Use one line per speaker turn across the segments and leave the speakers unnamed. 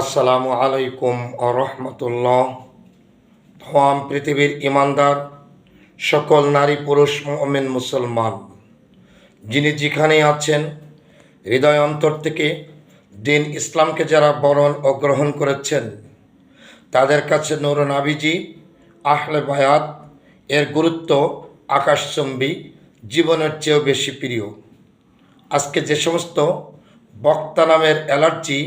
আসসালামু আলাইকুম ও রহমতুল্লাহ। তাম পৃথিবীর ইমানদার সকল নারী, পুরুষ, মোমেন, মুসলমান, যিনি যেখানেই আছেন, হৃদয় অন্তর থেকে দিন ইসলামকে যারা বরণ ও গ্রহণ করেছেন, তাদের কাছে নুর নাবিজি, আহলে বায়াত এর গুরুত্ব আকাশচম্বী, জীবনের চেয়েও বেশি প্রিয়। আজকে যে সমস্ত বক্তা নামের অ্যালার্জি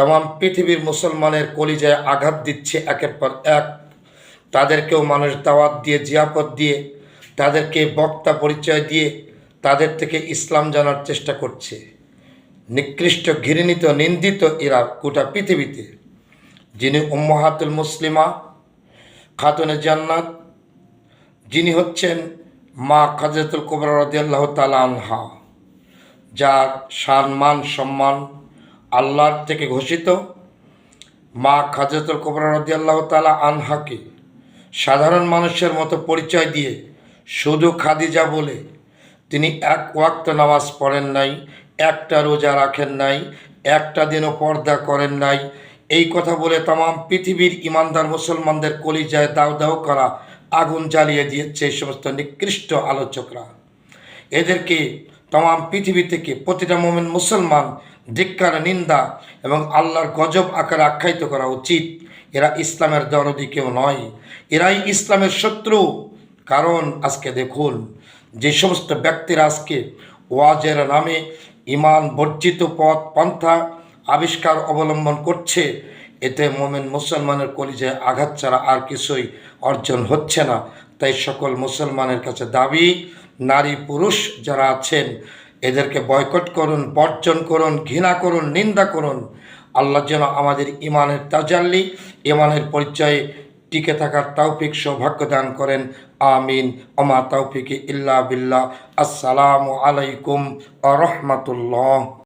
তাম পৃথিবীর মুসলমানের কলিজায় আঘাত দিচ্ছে একের পর এক। তাদেরকেও মানুষ দাওয়াত দিয়ে জিয়াপত দিয়ে, তাদেরকে বক্তা পরিচয় দিয়ে তাদের থেকে ইসলাম জানার চেষ্টা করছে। নিকৃষ্ট, ঘৃণিত, নিন্দিত এরা গোটা পৃথিবীতে। যিনি উম্মাহাতুল মুসলিমা, খাতুনে জান্নাত, যিনি হচ্ছেন মা খাজরতুল কুবরা রদিয়াল্লাহ তালা আনহা, যার সম্মান সম্মান আল্লাহর থেকে ঘোষিত মা খাজরতুল কুবরা রদিয়াল্লাহ তালা আনহাকে সাধারণ মানুষের মতো পরিচয় দিয়ে শুধু খাদিজা বলে তিনি এক ওয়াক্ত নামাজ পড়েন নাই, একটা রোজা রাখেন নাই, একটা দিনও পর্দা করেন নাই। এই কথা বলে তাম পৃথিবীর ইমানদার মুসলমানদের কলিজায় দাও দাও করা আগুন জ্বালিয়ে দিয়েছে এই সমস্ত নিকৃষ্ট আলোচকরা। এদেরকে তাম পৃথিবী থেকে প্রতিটা মোমেন মুসলমান ধিক্কার, নিন্দা এবং আল্লাহর গজব আকারে আখ্যায়িত করা উচিত। এরা ইসলামের দরদি কেউ নয়। এরাই ইসলামের শত্রু। কারণ আজকে দেখুন, যে সমস্ত ব্যক্তিরা আজকে ওয়াজের নামে ইমান বর্জিত পথ, পন্থা আবিষ্কার অবলম্বন করছে, এতে মোমেন মুসলমানের কলিজায় আঘাত ছাড়া আর কিছুই অর্জন হচ্ছে না। তাই সকল মুসলমানের কাছে দাবি, নারী পুরুষ যারা আছেন এদেরকে বয়কট করুন, বর্জন করুন, ঘৃণা করুন, নিন্দা করুন। আল্লাহ যেন আমাদের ইমানের তাজাল্লি, ইমানের পরিচয়ে টিকে থাকার তৌফিক, সৌভাগ্য দান করেন। আমিন। অমা তৌফিক ইল্লা বিল্লাহ। আসসালামু আলাইকুম আ রহমতুল্লাহ।